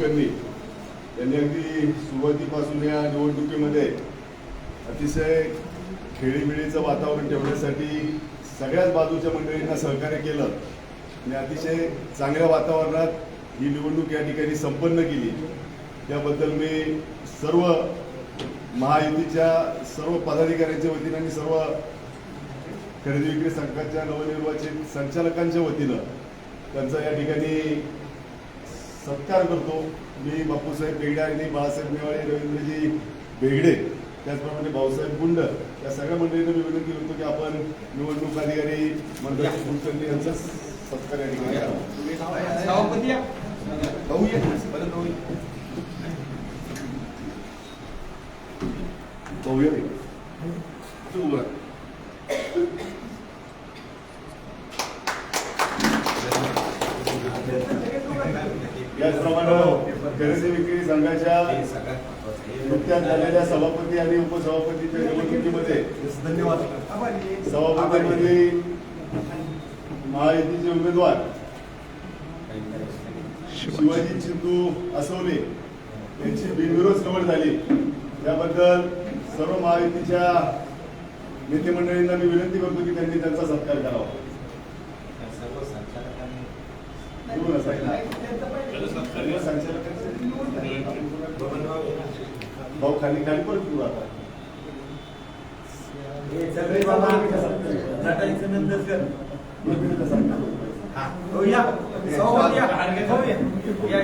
कुलकर्णी यांनी अगदी सुरुवातीपासून या निवडणुकीमध्ये अतिशय खेळीमेळीचं वातावरण ठेवण्यासाठी सगळ्याच बाजूच्या मंडळींना सहकार्य केलं आणि अतिशय चांगल्या वातावरणात ही निवडणूक या ठिकाणी संपन्न केली. त्याबद्दल मी सर्व महायुतीच्या सर्व पदाधिकाऱ्यांच्या वतीनं आणि सर्व खरेदी विक्री संघाच्या नवनिर्वाचित संचालकांच्या वतीनं त्यांचा या ठिकाणी सत्कार करतो. मी बापूसाहेब बेगडे आणि बाळासाहेब मेवाळे रवींद्रजी बेगडे त्याचप्रमाणे भाऊसाहेब गुंड या सगळ्या मंडळींना मी विनंती करतो की आपण निवडणूक अधिकारी मंडळ कुलकर्णी यांचा सत्कार या ठिकाणी करावा सभापती या. भाऊ ये. परत भाऊ ये. भाऊ ये रे. तू उभा राहा. याचप्रमाणे खरेदी विक्री संघाच्या नुकत्याच झालेल्या सभापती आणि उपसभापतीच्या निवडणुकीमध्ये धन्यवाद. सभापतीमध्ये महायुतीचे उमेदवार शिवाजी चिंतू असवले यांची बिनविरोध निवड झाली. त्याबद्दल सर्व महायुतीच्या नेते मंडळींना मी विनंती करतो की त्यांनी त्यांचा सत्कार करावा. भाऊ खाली खाली परत बोलू आता. सगळे बाबा नटायचं नंतर कर. हो. या. सभापती या. हो या.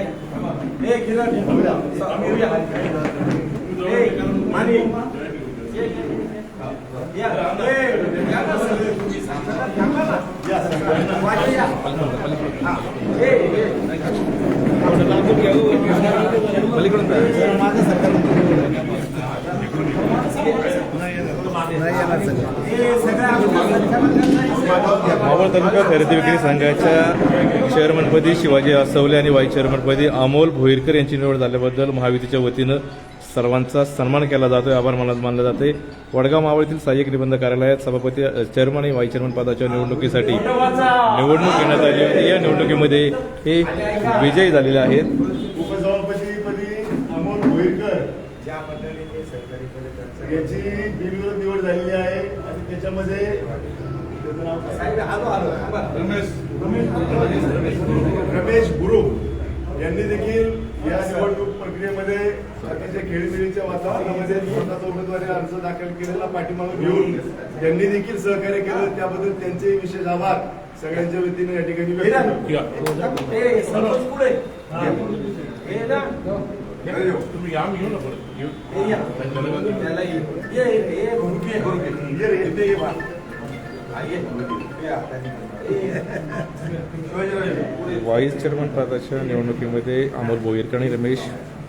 ए किरण हो या. मानी ये, ये. या ए या ना सगळे तुम्ही सांगा थांबा ना या सगळ्यांना. मावळ तालुका खरेदी विक्री संघाच्या चेअरमनपदी शिवाजी आसवले आणि वाईस चेअरमनपदी अमोल भोईरकर यांची निवड झाल्याबद्दल महायुतीच्या वतीनं सर्वांचा सन्मान केला जातोय आभार मानला मानले जाते वडगाव मावळतील सहाय्यक निबंध कार्यालयात सभापती चेअरमन आणि व्हाईस चेअरमन पदाच्या निवडणुकीसाठी निवडणूक घेण्यात आली होती. या निवडणुकीमध्ये हे विजयी झालेले आहेत. उपसभापतीपदी याची बिनविरोध निवड झालेली आहे आणि त्याच्यामध्ये त्याचं रमेश गुरु यांनी देखील या निवडणूक प्रक्रियेमध्ये अतिशय खेळीमेळीच्या वातावरणामध्ये स्वतःचा उमेदवारी अर्ज दाखल केलेला पाठीमागे घेऊन त्यांनी देखील सहकार्य केलं. त्याबद्दल त्यांचे विशेष आभार. सगळ्यांच्या वतीने या ठिकाणी या मी येऊ ना परत. येऊ व्हाईस चेअरमन पदाच्या निवडणुकीमध्ये अमोल भोईरकर आणि रमेश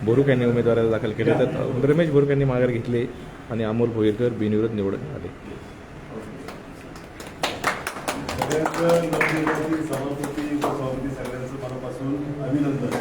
बोरुक यांनी उमेदवाराला दाखल केले तर रमेश बोरुक यांनी माघार घेतली आणि अमोल भोईरकर बिनविरोध निवडून आले सगळ्यांचं सभापती उपसभापती सगळ्यांचं मनापासून अभिनंदन